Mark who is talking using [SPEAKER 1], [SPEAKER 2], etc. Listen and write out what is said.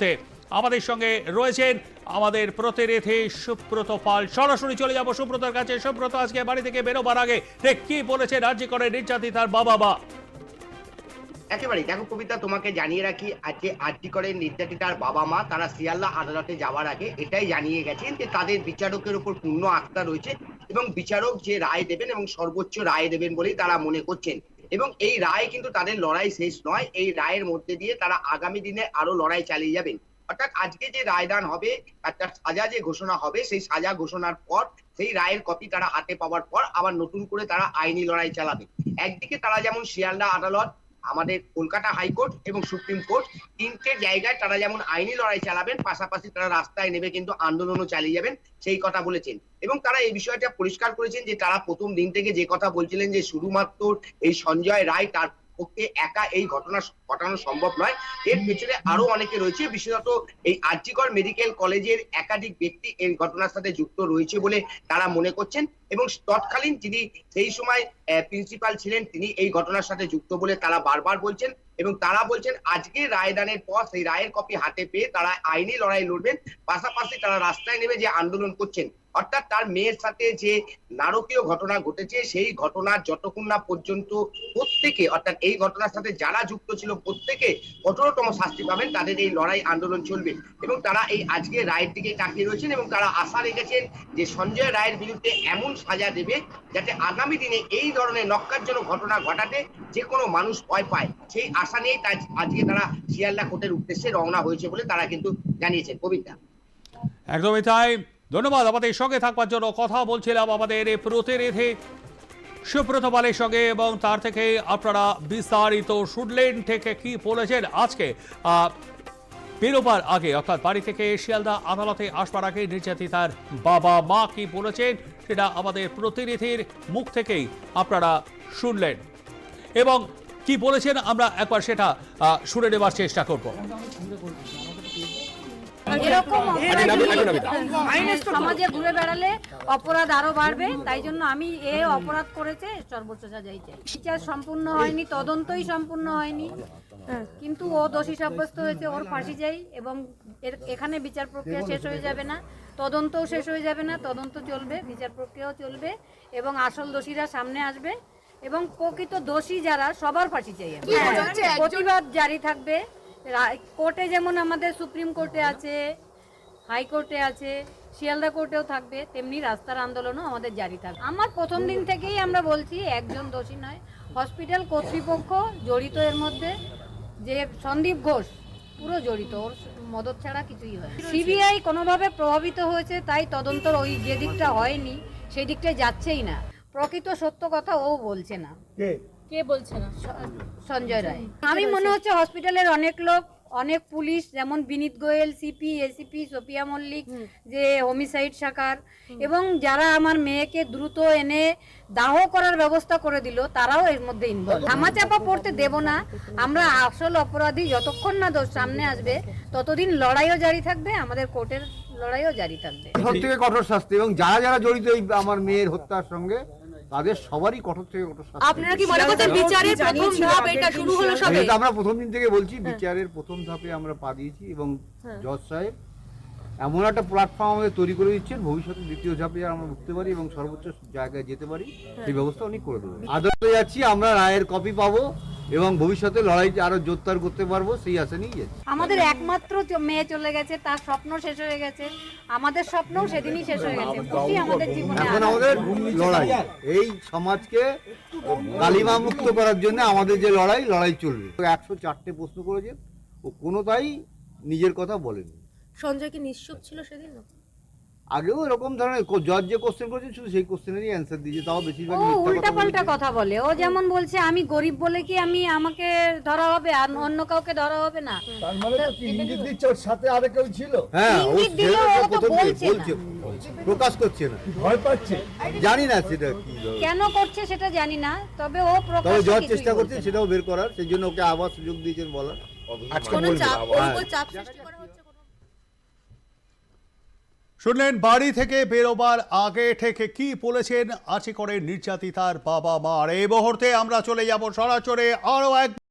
[SPEAKER 1] তে আমাদের সঙ্গে রয়েছেন আমাদের প্রতিনিধি সুব্রত পাল। সরাসরি চলে যাব সুব্রতর কাছে। সুব্রত, আজকে বাড়ি থেকে বেরোবার আগে কি বলেছে রাজ্য করে নির্যাতিতার বাবা মা।
[SPEAKER 2] একেবারে দেখো কবিতা, তোমাকে জানিয়ে রাখি, আজকে আরটি করে নির্যাতিতার বাবা মা, তারা শিয়ালদা আদালতে যাওয়ার আগে এটাই জানিয়ে গেছেন যে তাদের বিচারকের উপর পূর্ণ আস্থা রয়েছে এবং বিচারক যে রায় দেবেন এবং সর্বোচ্চ রায় দেবেন বলেই তারা মনে করছেন। এবং এই রায় কিন্তু তাদের লড়াই শেষ নয়, এই রায়ের মধ্যে দিয়ে তারা আগামী দিনে আরও লড়াই চালিয়ে যাবেন। অর্থাৎ আজকে যে রায়দান হবে একটা সাজা যে ঘোষণা হবে, সেই সাজা ঘোষণার পর, সেই রায়ের কপি তারা হাতে পাওয়ার পর আবার নতুন করে তারা আইনি লড়াই চালাবে। একদিকে তারা যেমন শিয়ালদা আদালত আমাদের কলকাতা হাইকোর্ট এবং সুপ্রিম কোর্ট তিনটে জায়গায় তারা যেমন আইনি লড়াই চালাবেন, পাশাপাশি তারা রাস্তায় নেমে কিন্তু আন্দোলনও চালিয়ে যাবেন, সেই কথা বলেছেন। এবং তারা এই বিষয়টা পরিষ্কার করেছেন যে তারা প্রথম দিন থেকে যে কথা বলছিলেন যে শুধুমাত্র এই সঞ্জয় রায় তার পক্ষে একা এই ঘটনা ঘটানো সম্ভব নয়, এর পেছনে আরও অনেকে রয়েছে, বিশেষত এই আর্জিকর মেডিকেল কলেজের একাধিক ব্যক্তি এই ঘটনার সাথে যুক্ত রয়েছে বলে তারা মনে করছেন। এবং তৎকালীন যিনি সেই সময় প্রিন্সিপাল ছিলেন, তিনি এই ঘটনার সাথে যুক্ত বলে তারা বারবার বলছেন এবং তারা বলছেন, আজকে রায়দানের পর সেই রায়ের কপি হাতে পেয়ে তারা আইনি লড়াই লড়বেন, পাশাপাশি তারা রাস্তায় নেমে যে আন্দোলন করছেন, অর্থাৎ তার মেয়ের সাথে যে নারকীয় ঘটনা ঘটেছে, সেই ঘটনার যতক্ষণ না পর্যন্ত প্রত্যেকে, অর্থাৎ এই ঘটনার সাথে যারা যুক্ত ছিল, প্রত্যেকে কঠোরতম শাস্তি পাবেন, তাদের এই লড়াই আন্দোলন চলবে। এবং তারা এই আজকে রায়ের দিকে তাকিয়ে রয়েছেন এবং তারা আশা রেখেছেন যে সঞ্জয় রায়ের বিরুদ্ধে এমন সাজা দেবে যাতে আগামী দিনে এই ধরনের নক্কারজনক ঘটনা ঘটাতে যে কোনো মানুষ ভয় পায়। সেই আশা নিয়েই আজকে তারা শিয়ালদা কোর্টের উদ্দেশ্যে রওনা হয়েছে বলে তারা কিন্তু জানিয়েছেন। কবিতা।
[SPEAKER 1] একদমই তাই। ধন্যবাদ আমাদের সঙ্গে থাকবার জন্য। কথা বলছিলাম আমাদের প্রতিনিধি সুব্রত পালের সঙ্গে এবং তার থেকে আপনারা বিস্তারিত শুনলেন থেকে কি বলেছেন আজকে। বেরোবার আগে অর্থাৎ বাড়ি থেকে শিয়ালদা আদালতে আসবার আগে নির্যাতিতার বাবা মা কি বলেছেন সেটা আমাদের প্রতিনিধির মুখ থেকেই আপনারা শুনলেন। এবং কি বলেছেন আমরা একবার সেটা শুনে নেবার চেষ্টা করব।
[SPEAKER 3] এরকম সমাজে ঘুরে বেড়ালে অপরাধ আরও বাড়বে তাই জন্য আমি এ অপরাধ করেছে সর্বোচ্চ সাজাই চাই। বিচার সম্পূর্ণ হয়নি তদন্তই সম্পূর্ণ হয়নি। কিন্তু ও দোষী সাব্যস্ত হয়েছে ওর ফাঁসি চাই এবং এর- এখানে বিচার প্রক্রিয়া শেষ হয়ে যাবে না। তদন্তও শেষ হয়ে যাবে না তদন্ত চলবে বিচার প্রক্রিয়াও চলবে এবং আসল দোষীরা সামনে আসবে এবং প্রকৃত দোষী যারা সবার ফাঁসি চাই প্রতিবাদ জারি থাকবে। কোর্টে যেমন আমাদের সুপ্রিম কোর্টে আছে হাইকোর্টে আছে শিয়ালদা কোর্টেও থাকবে তেমনি রাস্তার আন্দোলনও আমাদের জারি থাকবে। আমার প্রথম দিন থেকেই আমরা বলছি একজন দোষী নয় হসপিটাল কর্তৃপক্ষ জড়িত এর মধ্যে যে সন্দীপ ঘোষ পুরো জড়িত ওর মদত ছাড়া কিছুই হয় সিবিআই কোনোভাবে প্রভাবিত হয়েছে তাই তদন্তর ওই যে দিকটা হয়নি সেই দিকটায় যাচ্ছেই না। প্রকৃত সত্য কথা ও বলছে না।
[SPEAKER 4] কে বলছে না?
[SPEAKER 3] সঞ্জয় রায়। আমি মনে হচ্ছে হসপিটালের অনেক লোক অনেক পুলিশ যেমন Vineet Goel CP ACP Sophia Mallick যে হোমিসাইড শাখার। এবং যারা আমার মেয়েকে দ্রুত এনে দাহ করার ব্যবস্থা করে দিল তারাও এর মধ্যে ইনভলভ ধামাচাপা পড়তে দেব না। আমরা আসল অপরাধী যতক্ষণ না দোষ সামনে আসবে ততদিন লড়াইও জারি থাকবে আমাদের কোর্টের লড়াইও জারি থাকবে।
[SPEAKER 5] কঠোর থেকে কঠোর শাস্তি। এবং যারা যারা জড়িত এই আমার মেয়ের হত্যার সঙ্গে তাদের সবারই কঠোর থেকে কঠোর শাস্তি
[SPEAKER 4] আপনারা কি মনে করছেন বিচারের প্রথম ধাপ এটা শুরু হলো সবে?
[SPEAKER 5] আমরা প্রথম দিন থেকে বলছি বিচারের প্রথম ধাপে আমরা পা দিয়েছি এবং জজ সাহেব এমন একটা প্ল্যাটফর্ম আমাদের তৈরি করে দিচ্ছেন ভবিষ্যতে দ্বিতীয় ধাপে আমরা উঠতে পারি এবং সর্বোচ্চ জায়গায় যেতে পারি সেই ব্যবস্থা উনি করে দেবেন। আদালতে যাচ্ছি আমরা রায়ের কপি পাবো এবং ভবিষ্যতে লড়াই আরও জোরদার করতে পারব সেই আশা নিয়ে যাচ্ছি।
[SPEAKER 3] আমাদের একমাত্র মেয়ে চলে গেছে তার স্বপ্ন শেষ হয়ে গেছে। আমাদের স্বপ্ন সেদিনই শেষ হয়ে গেছে। খুশি আমাদের জীবনে
[SPEAKER 5] এখন আমাদের লড়াই এই সমাজকে গালিমা মুক্ত করার জন্য আমাদের যে লড়াই লড়াই চলবে। একশো চারটে প্রশ্ন করেছে ও কোনোটাই নিজের কথা বলেনি।
[SPEAKER 4] সঞ্জয় কি নিশ্চুপ ছিল সেদিন
[SPEAKER 5] আগেও এরকম ধরনের জজ যে কোশ্চেন করেছে শুধু সেই কোশ্চেনেরই অ্যান্সার দিয়েছে তাও বেশিরভাগ
[SPEAKER 3] উল্টা পাল্টা কথা বলে। ও যেমন বলছে আমি গরিব বলে কি আমি আমাকে ধরা হবে? আর অন্য কাউকে ধরা হবে না?
[SPEAKER 6] তার মানে ইঙ্গিত দিচ্ছে ওর সাথে আরও কেউ ছিল?
[SPEAKER 5] হ্যাঁ
[SPEAKER 3] ইঙ্গিত ও তো বলছে
[SPEAKER 5] প্রকাশ করছে না।
[SPEAKER 6] ভয় পাচ্ছে?
[SPEAKER 5] জানি না সেটা কি
[SPEAKER 3] কেন করছে সেটা জানি না তবে ও
[SPEAKER 5] তবে জজ চেষ্টা করছে সেটাও বের করার সেই জন্য ওকে আবার সুযোগ দিয়েছেন বলার। হ্যাঁ।
[SPEAKER 4] চাপ সৃষ্টি করা হচ্ছে কোনো
[SPEAKER 1] শুনলেন, বাড়ি থেকে বেরোবার আগে থেকে কি বলেছেন? আছে করে নির্যাতিতার বাবা মার এই মুহূর্তে আমরা চলে যাব সরাসরি আরও এক